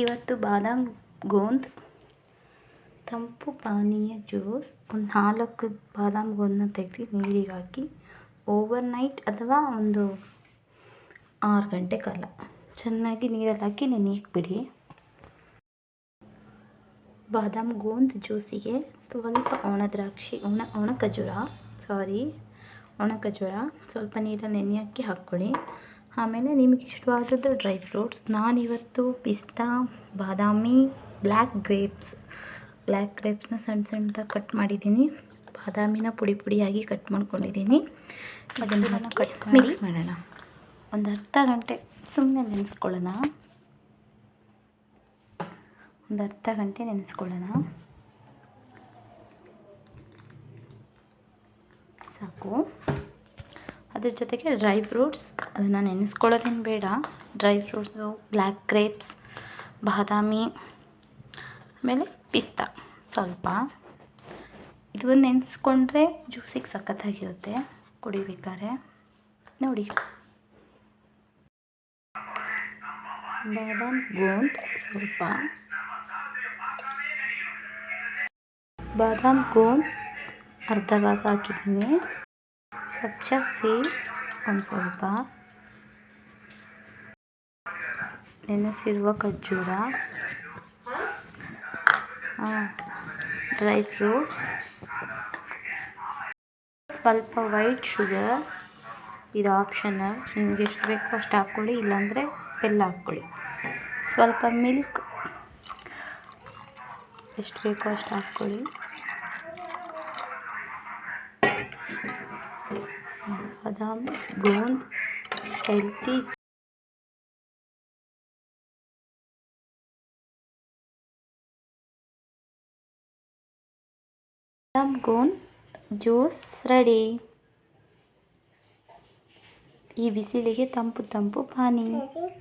ಇವತ್ತು ಬಾದಾಮ್ ಗೋಂದ್, ತಂಪು ಪಾನೀಯ ಜ್ಯೂಸ್, ಒಂದು ನಾಲ್ಕು ಬಾದಾಮ್ ಗೋಂದನ್ನ ತೆಗೆದು ನೀರಿಗೆ ಹಾಕಿ ಓವರ್ ನೈಟ್ ಅಥವಾ ಒಂದು ಆರು ಗಂಟೆ ಕಾಲ ಚೆನ್ನಾಗಿ ನೀರಲ್ಲಿ ಹಾಕಿ ನೆನೆಯಕ್ಕೆ ಬಿಡಿ. ಬಾದಾಮ್ ಗೋಂದ್ ಜ್ಯೂಸಿಗೆ ಸ್ವಲ್ಪ ಒಣ ದ್ರಾಕ್ಷಿ, ಒಣ ಒಣ ಖಜೂರ ಸಾರಿ ಒಣ ಖಜೂರ, ಸ್ವಲ್ಪ ನೀರಲ್ಲಿ ನೆನೆಯೋಕ್ಕೆ ಹಾಕ್ಕೊಳ್ಳಿ. ಆಮೇಲೆ ನಿಮಗೆ ಇಷ್ಟವಾದದ್ದು ಡ್ರೈ ಫ್ರೂಟ್ಸ್. ನಾನಿವತ್ತು ಪಿಸ್ತಾ ಬಾದಾಮಿ ಬ್ಲ್ಯಾಕ್ ಗ್ರೇಪ್ಸ್. ಬ್ಲ್ಯಾಕ್ ಗ್ರೇಪ್ಸ್ನ ಸಣ್ಣ ಸಣ್ಣದಾಗಿ ಕಟ್ ಮಾಡಿದ್ದೀನಿ. ಬಾದಾಮಿನ ಪುಡಿ ಪುಡಿಯಾಗಿ ಕಟ್ ಮಾಡ್ಕೊಂಡಿದ್ದೀನಿ. ಅದನ್ನು ಕಟ್ ಮಿಕ್ಸ್ ಮಾಡೋಣ. ಒಂದು ಅರ್ಧ ಗಂಟೆ ಸುಮ್ಮನೆ ನೆನೆಸ್ಕೊಳ್ಳೋಣ. ಒಂದು ಅರ್ಧ ಗಂಟೆ ನೆನೆಸ್ಕೊಳ್ಳೋಣ. ಸಾಕು. ಅದ್ರ ಜೊತೆಗೆ ಡ್ರೈ ಫ್ರೂಟ್ಸ್ ಅದನ್ನು ನೆನೆಸ್ಕೊಳ್ಳೋದೇನು ಬೇಡ. ಡ್ರೈ ಫ್ರೂಟ್ಸು ಬ್ಲ್ಯಾಕ್ ಗ್ರೇಪ್ಸ್, ಬಾದಾಮಿ, ಆಮೇಲೆ ಪಿಸ್ತಾ. ಸ್ವಲ್ಪ. ಇದು ನೆನೆಸ್ಕೊಂಡ್ರೆ ಜ್ಯೂಸಿಗೆ ಸಖತ್ತಾಗಿರುತ್ತೆ. ಕುಡಿಬೇಕಾದ್ರೆ. ನೋಡಿ. ಬಾದಾಮ್ ಗೋಂದ್ ಸ್ವಲ್ಪ. ಬಾದಾಮ್ ಗೋಂದ್ ಅರ್ಧ ಭಾಗ ಹಾಕಿದ್ದೀನಿ. ಸಬ್ಜಾ ಸೀಡ್ಸ್ ಒಂದು ಸ್ವಲ್ಪ ನೆನೆಸಿರುವ ಖರ್ಜೂರ ಡ್ರೈ ಫ್ರೂಟ್ಸ್ ಸ್ವಲ್ಪ ವೈಟ್ ಶುಗರ್ ಇದು ಆಪ್ಷನಲ್ ನಿಮ್ಗೆ ಎಷ್ಟು ಬೇಕೋ ಅಷ್ಟು ಹಾಕ್ಕೊಳ್ಳಿ, ಇಲ್ಲಾಂದರೆ ಬೆಲ್ಲ ಹಾಕ್ಕೊಳ್ಳಿ. ಸ್ವಲ್ಪ ಮಿಲ್ಕ್ ಎಷ್ಟು ಬೇಕೋ ಅಷ್ಟು ಹಾಕ್ಕೊಳ್ಳಿ. ಬಾದಾಮ್ ಗೋಂದ್ ಹೆಲ್ತಿ ಬಾದಾಮ್ ಗೋಂದ್ ಜ್ಯೂಸ್ ರೆಡಿ ಈ ಬಿಸಿಲಿಗೆ ತಂಪು ತಂಪು ಪಾನಿ